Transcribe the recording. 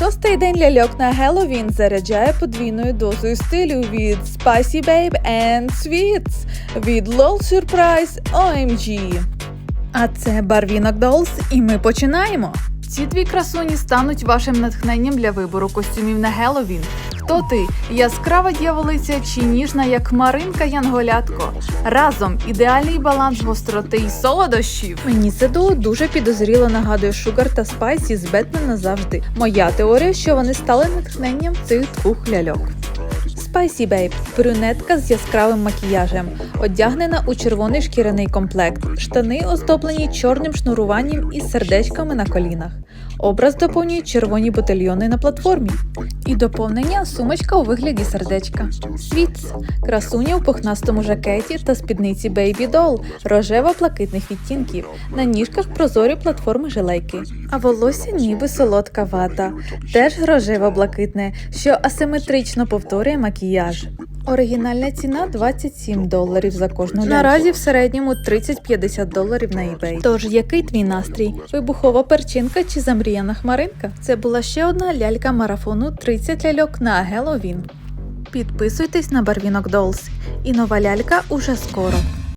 Шостий день ляльок на Геловін заряджає подвійною дозою стилю від Spicy Babe and Sweets від LOL Surprise OMG. А це Барвінок Dolls, і ми починаємо. Ці дві красуні стануть вашим натхненням для вибору костюмів на Геловін. Хто ти? Яскрава дьяволиця чи ніжна, як Маринка Янголятко? Разом ідеальний баланс гостроти і солодощів. Мені це дуо дуже підозріло нагадує Шугар та Спайсі з Бетмена назавжди. Моя теорія, що вони стали натхненням цих двох ляльок. Spicy Babe – брюнетка з яскравим макіяжем, одягнена у червоний шкіряний комплект, штани оздоблені чорним шнуруванням із сердечками на колінах. Образ доповнює червоні ботильйони на платформі. І доповнення сумочка у вигляді сердечка. Світс – красуня у пухнастому жакеті та спідниці Baby Doll рожево-блакитних відтінків. На ніжках прозорі платформи жилейки. А волосся ніби солодка вата, теж рожево-блакитне, що асиметрично повторює макіяж. Оригінальна ціна 27 доларів за кожну ляльку. Наразі в середньому 30-50 доларів на eBay. Тож який твій настрій? Вибухова перчинка чи замріяна хмаринка? Це була ще одна лялька марафону 30 ляльок на Геловін. Підписуйтесь на Барвінок Dolls. І нова лялька уже скоро.